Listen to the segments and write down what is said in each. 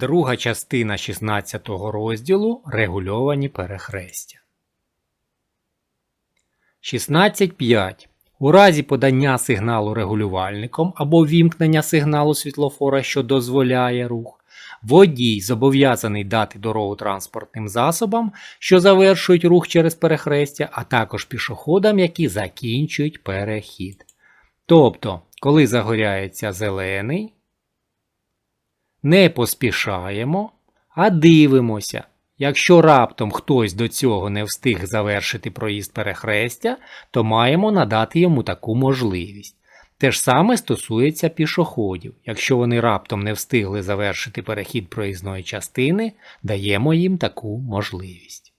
Друга частина 16 розділу регульовані перехрестя. 16.5. У разі подання сигналу регулювальником або вімкнення сигналу світлофора, що дозволяє рух, водій зобов'язаний дати дорогу транспортним засобам, що завершують рух через перехрестя, а також пішоходам, які закінчують перехід. Тобто, коли загоряється зелений, не поспішаємо, а дивимося. Якщо раптом хтось до цього не встиг завершити проїзд перехрестя, то маємо надати йому таку можливість. Те ж саме стосується пішоходів. Якщо вони раптом не встигли завершити перехід проїзної частини, даємо їм таку можливість.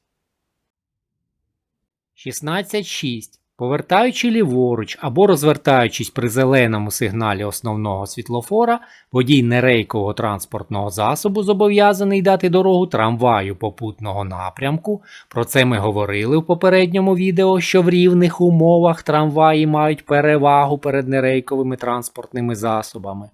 16.6. Повертаючи ліворуч або розвертаючись при зеленому сигналі основного світлофора, водій нерейкового транспортного засобу зобов'язаний дати дорогу трамваю попутного напрямку. Про це ми говорили в попередньому відео, що в рівних умовах трамваї мають перевагу перед нерейковими транспортними засобами.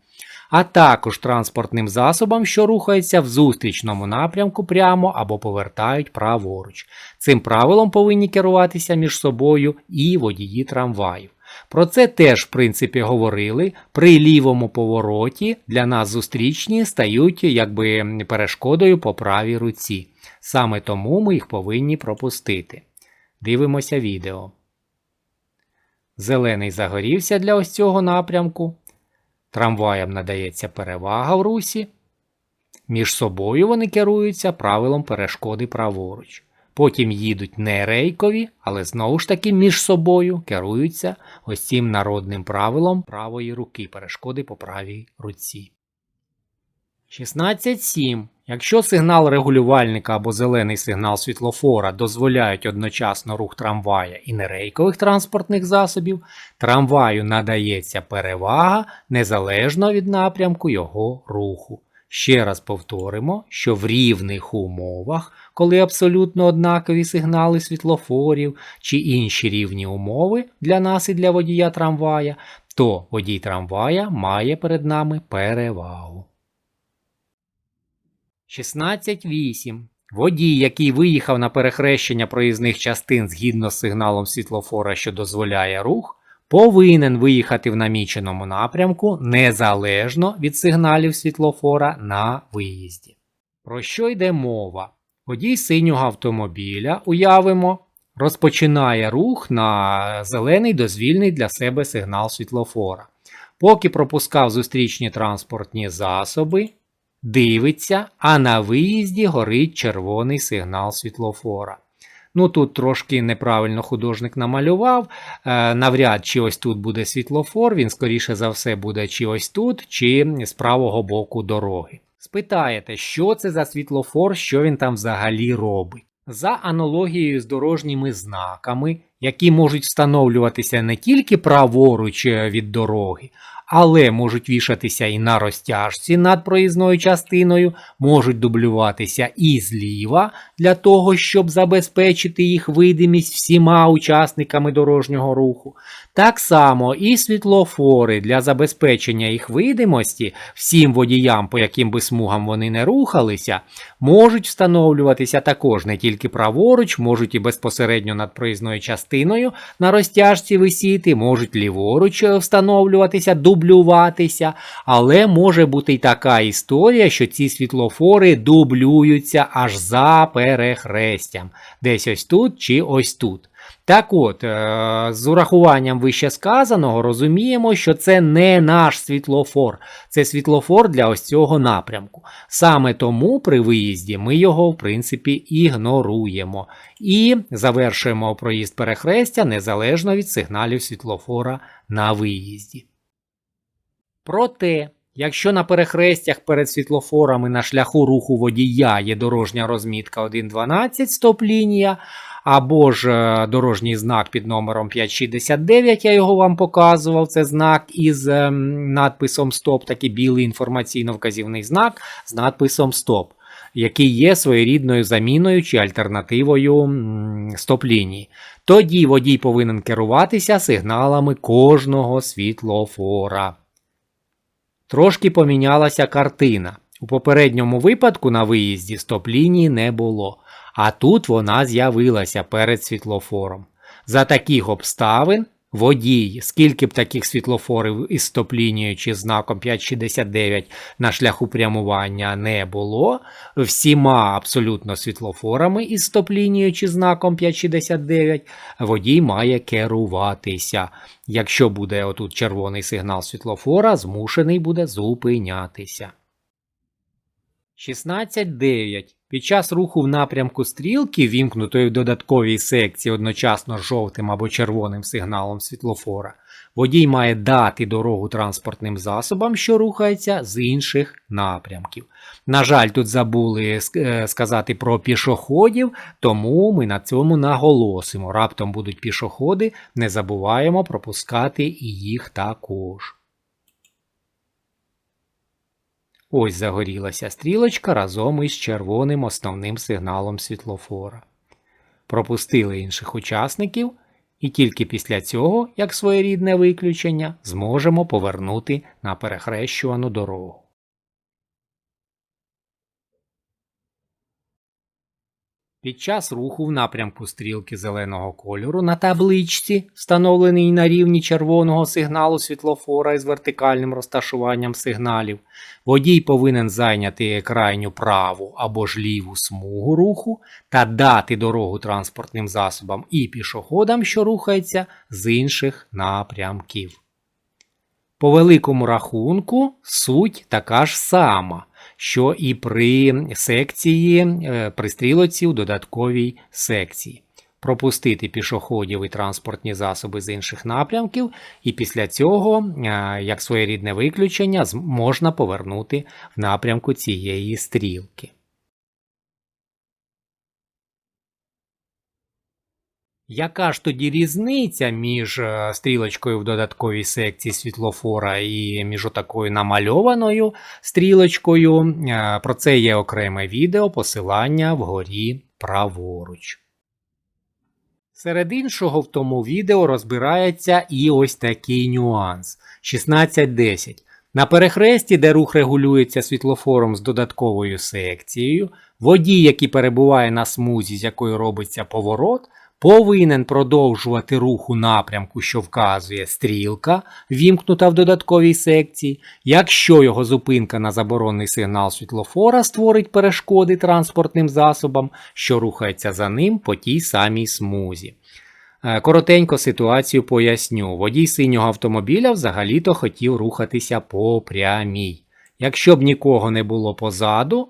А також транспортним засобам, що рухаються в зустрічному напрямку прямо або повертають праворуч. Цим правилом повинні керуватися між собою і водії трамваїв. Про це теж, в принципі, говорили. При лівому повороті для нас зустрічні стають якби перешкодою по правій руці. Саме тому ми їх повинні пропустити. Дивимося відео. Зелений загорівся для ось цього напрямку. Трамваям надається перевага в русі. Між собою вони керуються правилом перешкоди праворуч. Потім їдуть не рейкові, але знову ж таки між собою керуються ось цим народним правилом правої руки перешкоди по правій руці. 16.7. Якщо сигнал регулювальника або зелений сигнал світлофора дозволяють одночасно рух трамвая і нерейкових транспортних засобів, трамваю надається перевага незалежно від напрямку його руху. Ще раз повторимо, що в рівних умовах, коли абсолютно однакові сигнали світлофорів чи інші рівні умови для нас і для водія трамвая, то водій трамвая має перед нами перевагу. 16.8. Водій, який виїхав на перехрещення проїзних частин згідно з сигналом світлофора, що дозволяє рух, повинен виїхати в наміченому напрямку незалежно від сигналів світлофора на виїзді. Про що йде мова? Водій синього автомобіля, уявимо, розпочинає рух на зелений дозвільний для себе сигнал світлофора. Поки пропускав зустрічні транспортні засоби, дивиться, а на виїзді горить червоний сигнал світлофора. Ну тут трошки неправильно художник намалював. Е, навряд чи ось тут буде світлофор, він, скоріше за все, буде чи ось тут, чи з правого боку дороги. Спитаєте, що це за світлофор, що він там взагалі робить? За аналогією з дорожніми знаками, які можуть встановлюватися не тільки праворуч від дороги, але можуть вішатися і на розтяжці над проїзною частиною, можуть дублюватися і зліва для того, щоб забезпечити їх видимість всіма учасниками дорожнього руху. Так само і світлофори для забезпечення їх видимості всім водіям, по яким би смугам вони не рухалися, можуть встановлюватися також не тільки праворуч, можуть і безпосередньо над проїзною частиною на розтяжці висіти, можуть ліворуч встановлюватися, дублюватися, але може бути й така історія, що ці світлофори дублюються аж за перехрестям, десь ось тут чи ось тут. Так от, е, з урахуванням вище сказаного, розуміємо, що це не наш світлофор, це світлофор для ось цього напрямку. Саме тому при виїзді ми його, в принципі, ігноруємо і завершуємо проїзд перехрестя незалежно від сигналів світлофора на виїзді. Проте, Якщо на перехрестях перед світлофорами на шляху руху водія є дорожня розмітка 1.12 стоп-лінія, або ж е, дорожній знак під номером 569, я його вам показував, це знак із ем, надписом Стоп, такий білий інформаційно-вказівний знак з надписом Стоп, який є своєрідною заміною чи альтернативою стоп-лінії. Тоді водій повинен керуватися сигналами кожного світлофора. Трошки помінялася картина. У попередньому випадку на виїзді стоп-лінії не було, а тут вона з'явилася перед світлофором. За таких обставин водій, скільки б таких світлофорів із стоп-лінією чи знаком 569 на шляху прямування не було, всіма абсолютно світлофорами із стоп-лінією чи знаком 569 водій має керуватися. Якщо буде отут червоний сигнал світлофора, змушений буде зупинятися. 16.9. Під час руху в напрямку стрілки, вімкнутої в додатковій секції одночасно з жовтим або червоним сигналом світлофора, водій має дати дорогу транспортним засобам, що рухаються з інших напрямків. На жаль, тут забули е, сказати про пішоходів, тому ми на цьому наголосимо. Раптом будуть пішоходи, не забуваємо пропускати і їх також. Ось загорілася стрілочка разом із червоним основним сигналом світлофора. Пропустили інших учасників, і тільки після цього, як своєрідне виключення, зможемо повернути на перехрещувану дорогу. Під час руху в напрямку стрілки зеленого кольору на табличці, встановленій на рівні червоного сигналу світлофора із вертикальним розташуванням сигналів, водій повинен зайняти крайню праву або ж ліву смугу руху та дати дорогу транспортним засобам і пішоходам, що рухаються з інших напрямків. По великому рахунку суть така ж сама, що і при секції, е, при стрілоці у додатковій секції. Пропустити пішоходів і транспортні засоби з інших напрямків, і після цього, е, як своєрідне виключення, можна повернути в напрямку цієї стрілки. Яка ж тоді різниця між е, стрілочкою в додатковій секції світлофора і між отакою намальованою стрілочкою? Е, Про це є окреме відео, посилання вгорі праворуч. Серед іншого в тому відео розбирається і ось такий нюанс 16.10. На перехресті, де рух регулюється світлофором з додатковою секцією, водій, який перебуває на смузі, з якої робиться поворот, повинен продовжувати рух у напрямку, що вказує стрілка, вімкнута в додатковій секції, якщо його зупинка на заборонний сигнал світлофора створить перешкоди транспортним засобам, що рухаються за ним по тій самій смузі. Е, Коротенько ситуацію поясню. Водій синього автомобіля взагалі-то хотів рухатися по прямій. Якщо б нікого не було позаду,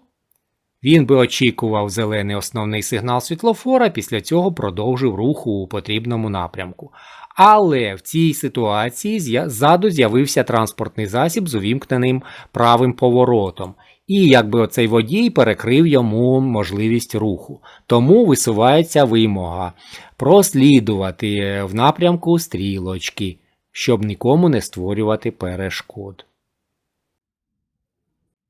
він би очікував зелений основний сигнал світлофора, після цього продовжив руху у потрібному напрямку. Але в цій ситуації ззаду з'явився транспортний засіб з увімкненим правим поворотом. І якби оцей водій перекрив йому можливість руху. Тому висувається вимога прослідувати в напрямку стрілочки, щоб нікому не створювати перешкод.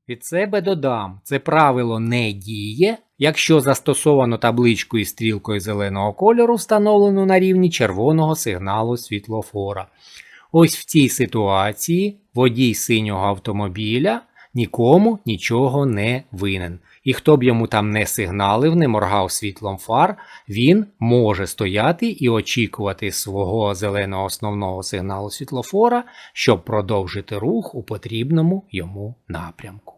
Від себе додам, це правило не діє, якщо застосовано табличку із стрілкою зеленого кольору, встановлену на рівні червоного сигналу світлофора. Ось в цій ситуації водій синього автомобіля нікому нічого не винен. І хто б йому там не сигналив, не моргав світлом фар, він може стояти і очікувати свого зеленого основного сигналу світлофора, щоб продовжити рух у потрібному йому напрямку.